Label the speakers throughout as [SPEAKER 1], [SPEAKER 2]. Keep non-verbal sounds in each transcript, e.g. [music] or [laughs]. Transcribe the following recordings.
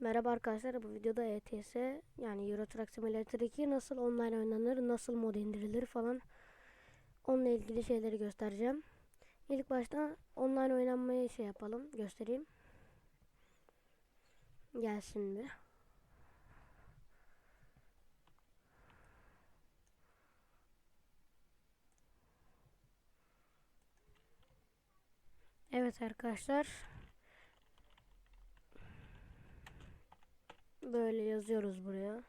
[SPEAKER 1] Merhaba arkadaşlar bu videoda ETS yani Euro Truck Simulator 2 nasıl online oynanır, nasıl mod indirilir falan onunla ilgili şeyleri göstereceğim. İlk başta online oynanmayı şey yapalım, göstereyim. Gelsin bir. Evet arkadaşlar. Böyle yazıyoruz buraya.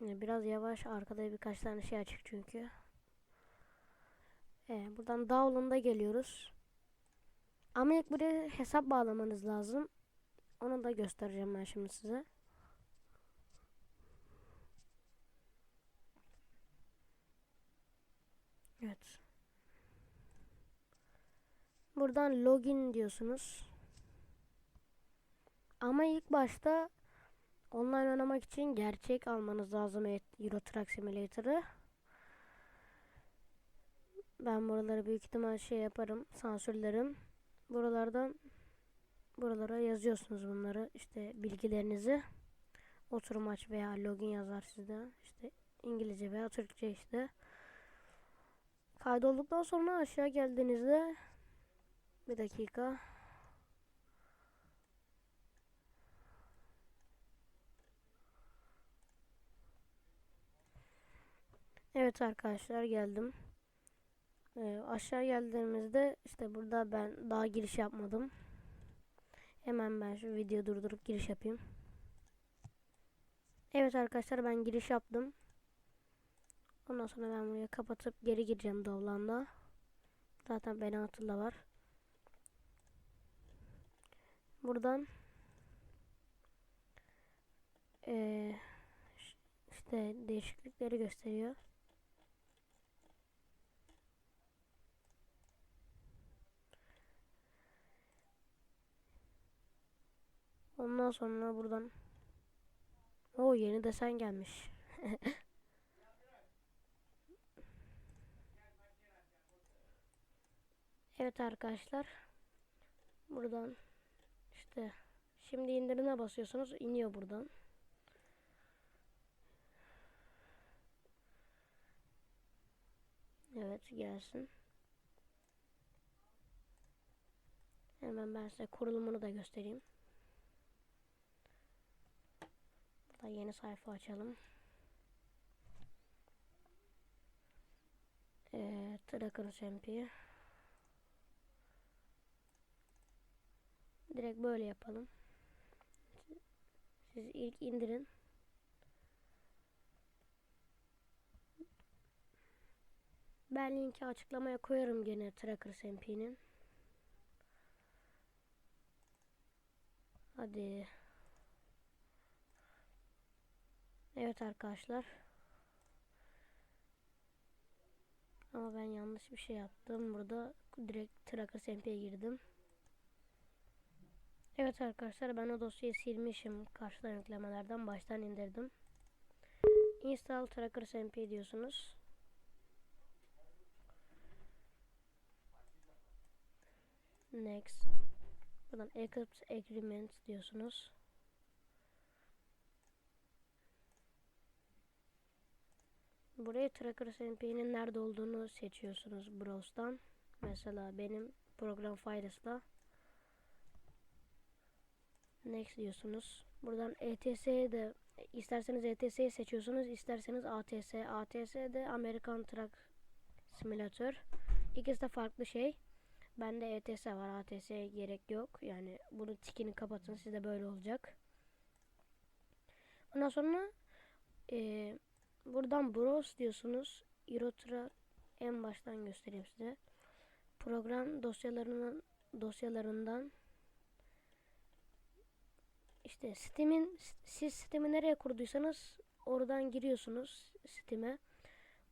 [SPEAKER 1] Biraz yavaş arkada birkaç tane şey açık çünkü. Evet, buradan download'a geliyoruz. Ama ilk buraya hesap bağlamanız lazım. Onu da göstereceğim ben şimdi size. Evet. Buradan login diyorsunuz. Ama ilk başta online oynamak için gerçek almanız lazım Euro Truck Simulator'ı. Ben buraları büyük ihtimal şey yaparım, sansürlerim. Buralardan buralara yazıyorsunuz bunları. işte bilgilerinizi. Oturum aç veya login yazar sizde. İşte İngilizce veya Türkçe işte. Kaydolduktan sonra aşağı geldiğinizde bir dakika. Evet arkadaşlar geldim. Ee, aşağı geldiğimizde işte burada ben daha giriş yapmadım. Hemen ben şu video durdurup giriş yapayım. Evet arkadaşlar ben giriş yaptım. Ondan sonra ben buraya kapatıp geri gireceğim Dovlan'da. Zaten Benatıl da var. Buradan ee, işte değişiklikleri gösteriyor. Ondan sonra buradan o yeni desen gelmiş. [laughs] evet arkadaşlar. Buradan işte şimdi indirime basıyorsunuz. iniyor buradan. Evet gelsin. Hemen ben size kurulumunu da göstereyim. Burada yeni sayfa açalım. Ee, Tracker SMP. Direkt böyle yapalım. Siz ilk indirin. Ben linki açıklamaya koyarım gene Tracker SMP'nin. Hadi. Evet arkadaşlar. Ama ben yanlış bir şey yaptım. Burada direkt Tracker SMP'ye girdim. Evet arkadaşlar ben o dosyayı silmişim. Karşıdan yüklemelerden baştan indirdim. Install Tracker SMP diyorsunuz. Next. Buradan Accept Agreement diyorsunuz. Buraya Tracker SMP'nin nerede olduğunu seçiyorsunuz Browse'dan. Mesela benim program faydasıyla Next diyorsunuz. Buradan ETS'ye de isterseniz ETS'yi seçiyorsunuz. isterseniz ATS. ATS de American Truck Simulator. İkisi de farklı şey. Bende ETS var. ATS'ye gerek yok. Yani bunu tikini kapatın. Sizde böyle olacak. Ondan sonra e, buradan browse diyorsunuz. Eurotra en baştan göstereyim size. Program dosyalarının dosyalarından işte Steam'in siz Steam'i nereye kurduysanız oradan giriyorsunuz Steam'e.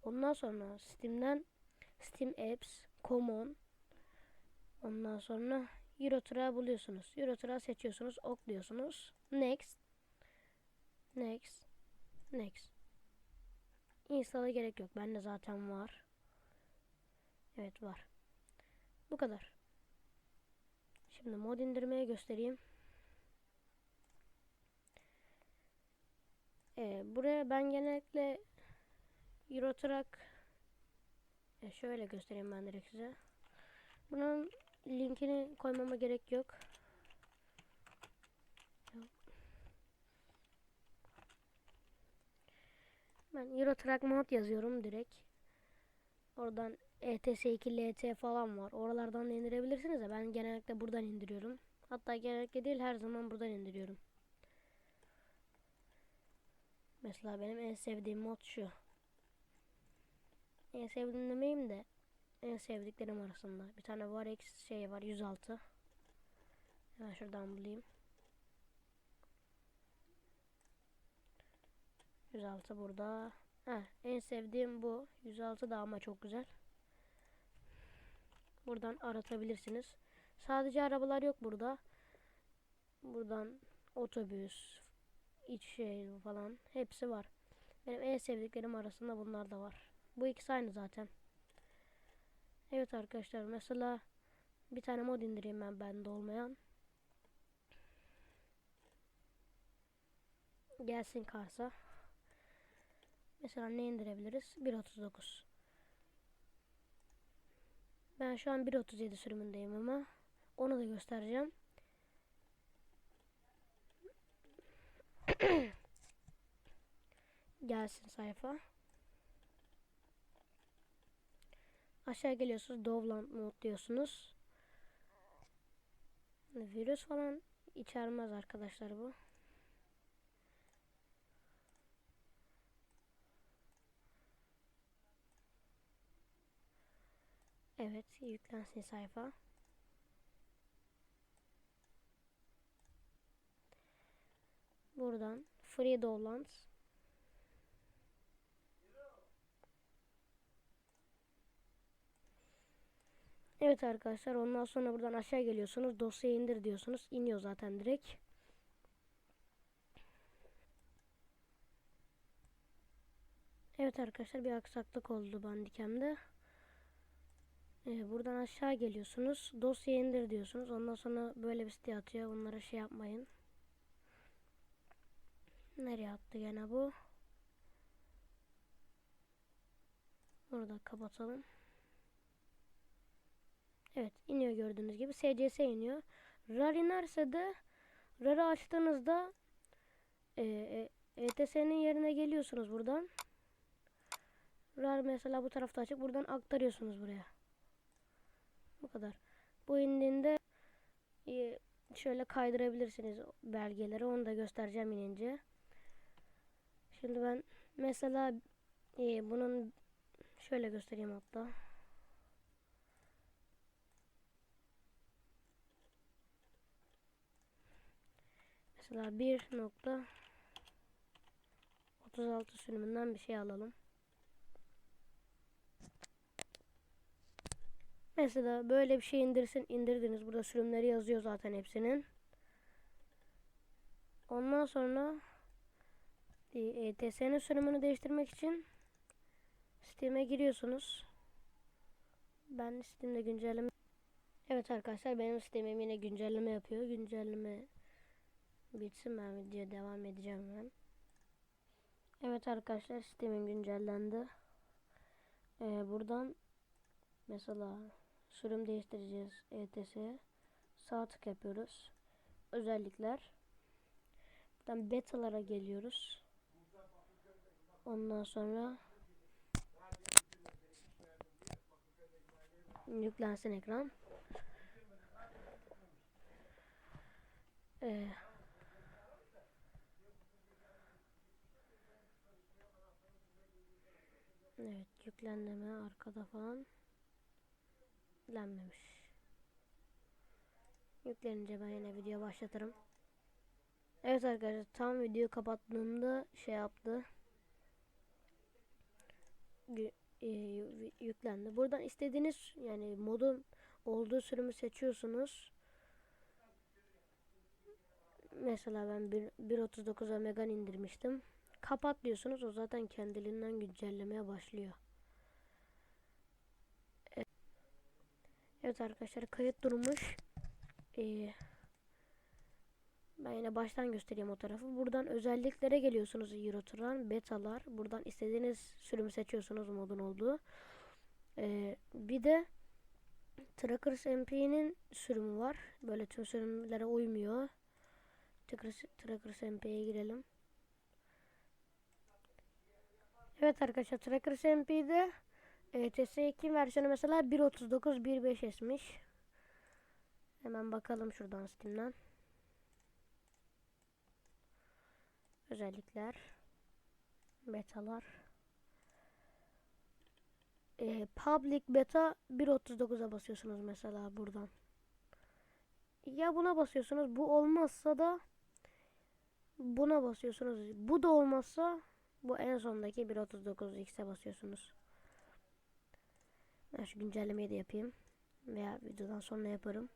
[SPEAKER 1] Ondan sonra Steam'den Steam Apps, Common ondan sonra Eurotrack buluyorsunuz. Eurotrack seçiyorsunuz, okluyorsunuz. Next. Next. Next. Install'a gerek yok. Bende zaten var. Evet var. Bu kadar. Şimdi mod indirmeye göstereyim. Ee, buraya ben genellikle Eurotrack e, şöyle göstereyim ben direkt size. Bunun linkini koymama gerek yok. Ben Eurotrack mod yazıyorum direkt. Oradan E ETS2 LT falan var. Oralardan da indirebilirsiniz de ben genellikle buradan indiriyorum. Hatta genellikle değil her zaman buradan indiriyorum. Mesela benim en sevdiğim mod şu. En sevdiğim demeyeyim de en sevdiklerim arasında. Bir tane var X şey var 106. Hemen şuradan bulayım. 106 burada. Heh, en sevdiğim bu. 106 da ama çok güzel. Buradan aratabilirsiniz. Sadece arabalar yok burada. Buradan otobüs, iç şey falan hepsi var. Benim en sevdiklerim arasında bunlar da var. Bu ikisi aynı zaten. Evet arkadaşlar mesela bir tane mod indireyim ben bende olmayan. Gelsin Kars'a. Mesela ne indirebiliriz? 1.39. Ben şu an 1.37 sürümündeyim ama onu da göstereceğim. [clears throat] Gelsin sayfa. Aşağı geliyorsunuz. Dovland mod diyorsunuz. Virüs falan içermez arkadaşlar bu. Evet, yüklensin sayfa. Buradan Free Download Evet arkadaşlar ondan sonra buradan aşağı geliyorsunuz. Dosyayı indir diyorsunuz. İniyor zaten direkt. Evet arkadaşlar bir aksaklık oldu bandikemde. Ee, buradan aşağı geliyorsunuz. Dosyayı indir diyorsunuz. Ondan sonra böyle bir site atıyor. Onlara şey yapmayın. Nereye attı gene bu? Burada kapatalım. Evet iniyor gördüğünüz gibi. SCS iniyor. RAR inerse de RAR'ı açtığınızda e, e, ETS'nin yerine geliyorsunuz buradan. RAR mesela bu tarafta açık. Buradan aktarıyorsunuz buraya. Bu kadar. Bu indiğinde e, şöyle kaydırabilirsiniz belgeleri. Onu da göstereceğim inince. Şimdi ben mesela e, bunun şöyle göstereyim hatta. Mesela 1.36 sürümünden bir şey alalım. Mesela böyle bir şey indirsin indirdiniz. Burada sürümleri yazıyor zaten hepsinin. Ondan sonra ETS'nin sürümünü değiştirmek için Steam'e giriyorsunuz. Ben Steam'de güncelleme Evet arkadaşlar benim Steam'im yine güncelleme yapıyor. Güncelleme bitsin ben videoya devam edeceğim ben. Evet arkadaşlar Steam'im güncellendi. Ee, buradan mesela sürüm değiştireceğiz ETS'ye. Sağ tık yapıyoruz. Özellikler. Buradan betalara geliyoruz. Ondan sonra yüklensin ekran. Ee, evet yüklenme arkada falan yüklenmemiş. Yüklenince ben yine video başlatırım. Evet arkadaşlar tam videoyu kapattığımda şey yaptı. E, yüklendi. Buradan istediğiniz yani modun olduğu sürümü seçiyorsunuz. Mesela ben 1.39'a Megan indirmiştim. Kapat diyorsunuz. O zaten kendiliğinden güncellemeye başlıyor. Evet arkadaşlar kayıt durmuş. Ee, ben yine baştan göstereyim o tarafı. Buradan özelliklere geliyorsunuz Eurotrack'ın betalar. Buradan istediğiniz sürümü seçiyorsunuz modun olduğu. Ee, bir de Trackers MP'nin sürümü var. Böyle tüm sürümlere uymuyor. Trackers, Trackers MP'ye girelim. Evet arkadaşlar Trackers MP'de e, TS2 versiyonu mesela 1.39 1.5S'miş. Hemen bakalım şuradan Steam'den. Özellikler. Betalar. E, public beta 1.39'a basıyorsunuz mesela buradan. Ya buna basıyorsunuz. Bu olmazsa da buna basıyorsunuz. Bu da olmazsa bu en sondaki 1.39x'e basıyorsunuz. Ben şu güncellemeyi de yapayım. Veya videodan sonra yaparım.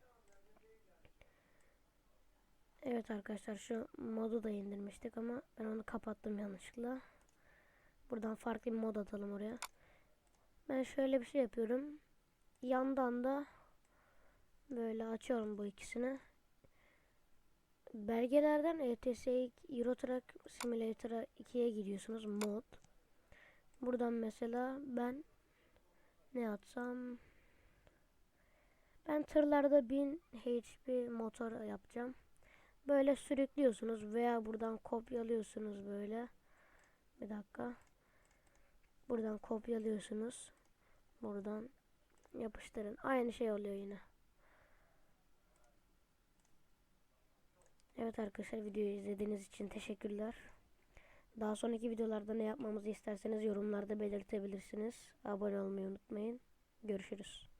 [SPEAKER 1] Evet arkadaşlar şu modu da indirmiştik ama ben onu kapattım yanlışlıkla. Buradan farklı bir mod atalım oraya. Ben şöyle bir şey yapıyorum. Yandan da böyle açıyorum bu ikisini. Belgelerden ETS Euro Truck Simulator'a 2'ye gidiyorsunuz mod. Buradan mesela ben ne atsam ben tırlarda 1000 HP motor yapacağım. Böyle sürüklüyorsunuz veya buradan kopyalıyorsunuz böyle. Bir dakika. Buradan kopyalıyorsunuz. Buradan yapıştırın. Aynı şey oluyor yine. Evet arkadaşlar videoyu izlediğiniz için teşekkürler. Daha sonraki videolarda ne yapmamızı isterseniz yorumlarda belirtebilirsiniz. Abone olmayı unutmayın. Görüşürüz.